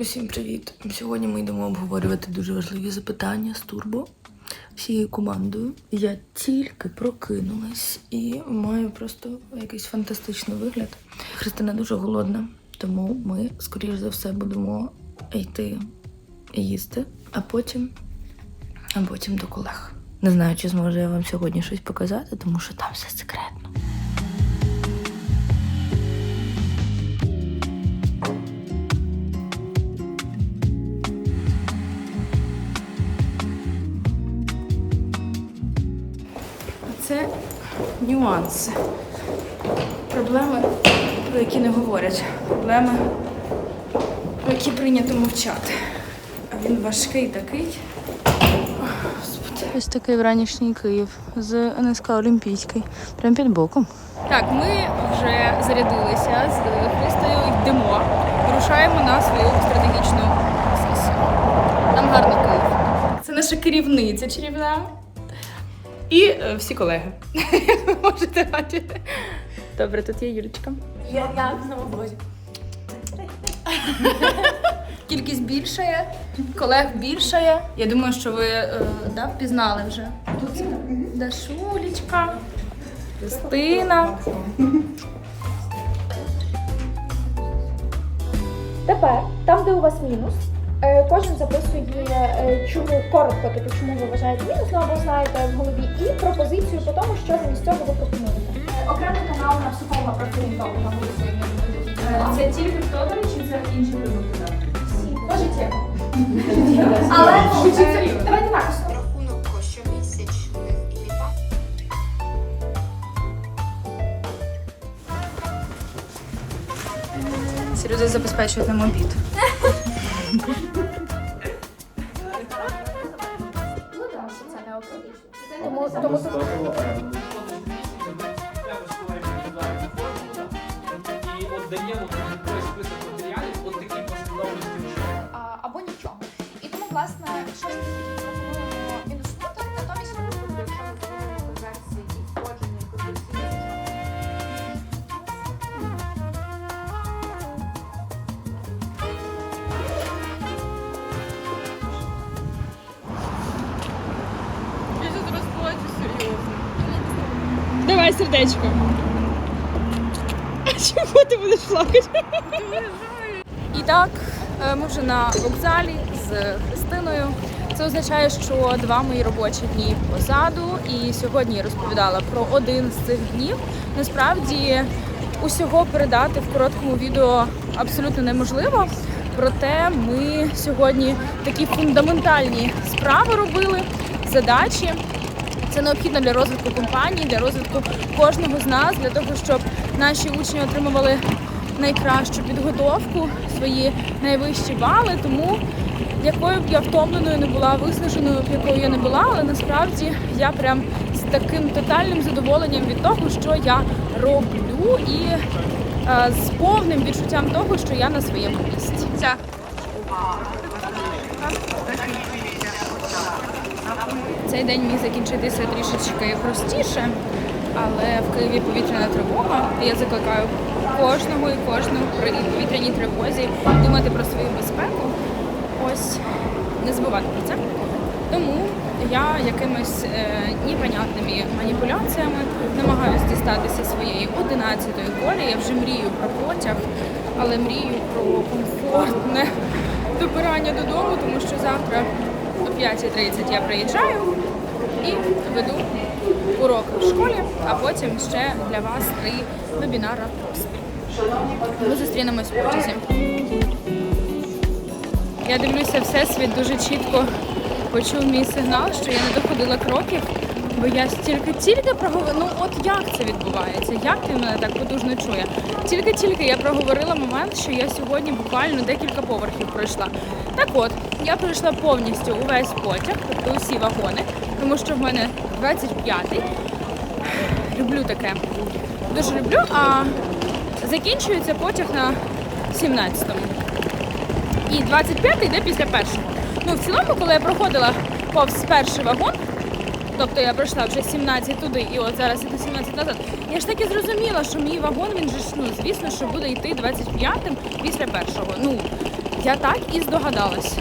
Усім привіт! Сьогодні ми йдемо обговорювати дуже важливі запитання з турбо всією командою. Я тільки прокинулась і маю просто якийсь фантастичний вигляд. Христина дуже голодна, тому ми, скоріш за все, будемо йти їсти, а потім, а потім до колег. Не знаю, чи зможу я вам сьогодні щось показати, тому що там все секретно. Нюанси. Проблеми, про які не говорять. Проблеми, про які прийнято мовчати. А він важкий такий. Ось такий вранішній Київ з НСК Олімпійський. Прямо під боком. Так, ми вже зарядилися з Христою і йдемо. Вирушаємо на свою стратегічну сесію. Нам гарно Київ. Це наша керівниця чарівна. І е, всі колеги. Можете бачити. Добре, тут є Юлічка. Я, я знову в возі. Кількість більшає, колег більшає. Я думаю, що ви е, да, впізнали вже. Тут Дашулечка, Христина. Тепер, там, де у вас мінус, кожен записує, е, чому коротко, типу, чому ви вважаєте мінус, ну або знаєте в голові, і пропозицію по тому, що замість цього ви пропонуєте. Е, Окремий канал на психолога профілінтолога голосує. Це тільки в Тодорі чи це інші продукти? Можете. Але ну, е, давайте так. рахунок щомісячних і літа. Серйозно забезпечують нам обід. Ну так, що це не окей. Тому, тому тут Давай сердечко. А чому ти будеш плакати? І так, е, ми вже на вокзалі з Христиною. Це означає, що два мої робочі дні позаду. І сьогодні я розповідала про один з цих днів. Насправді усього передати в короткому відео абсолютно неможливо. Проте ми сьогодні такі фундаментальні справи робили, задачі. Це необхідно для розвитку компанії, для розвитку кожного з нас, для того, щоб наші учні отримували найкращу підготовку, свої найвищі бали. Тому якою б я втомленою не була, виснаженою якою я не була, але насправді я прям з таким тотальним задоволенням від того, що я роблю, і е, з повним відчуттям того, що я на своєму місці. Ця. Цей день міг закінчитися трішечки простіше, але в Києві повітряна тривога. Я закликаю кожного і кожну при повітряній тривозі думати про свою безпеку. Ось не забувати про це. Тому я якимись е, непонятними маніпуляціями намагаюся дістатися своєї 11-ї колі. Я вже мрію про потяг, але мрію про комфортне добирання додому, тому що завтра о 5.30 я приїжджаю і веду уроки в школі, а потім ще для вас три вебінара. Ми зустрінемось потязі. Я дивлюся, всесвіт дуже чітко почув мій сигнал, що я не доходила кроків, бо я стільки-тільки проговорила. Ну от як це відбувається? Як він мене так потужно чує? Тільки-тільки я проговорила момент, що я сьогодні буквально декілька поверхів пройшла. Так от, я пройшла повністю увесь потяг, тобто усі вагони, тому що в мене 25-й. Люблю таке. Дуже люблю, а закінчується потяг на 17-му. І 25-й йде після першого. Ну, в цілому, коли я проходила повз перший вагон, тобто я пройшла вже 17 туди і от зараз іду 17 назад, я ж таки зрозуміла, що мій вагон, він же ж, ну, звісно, що буде йти 25-м після першого. Ну, Я так і здогадалась.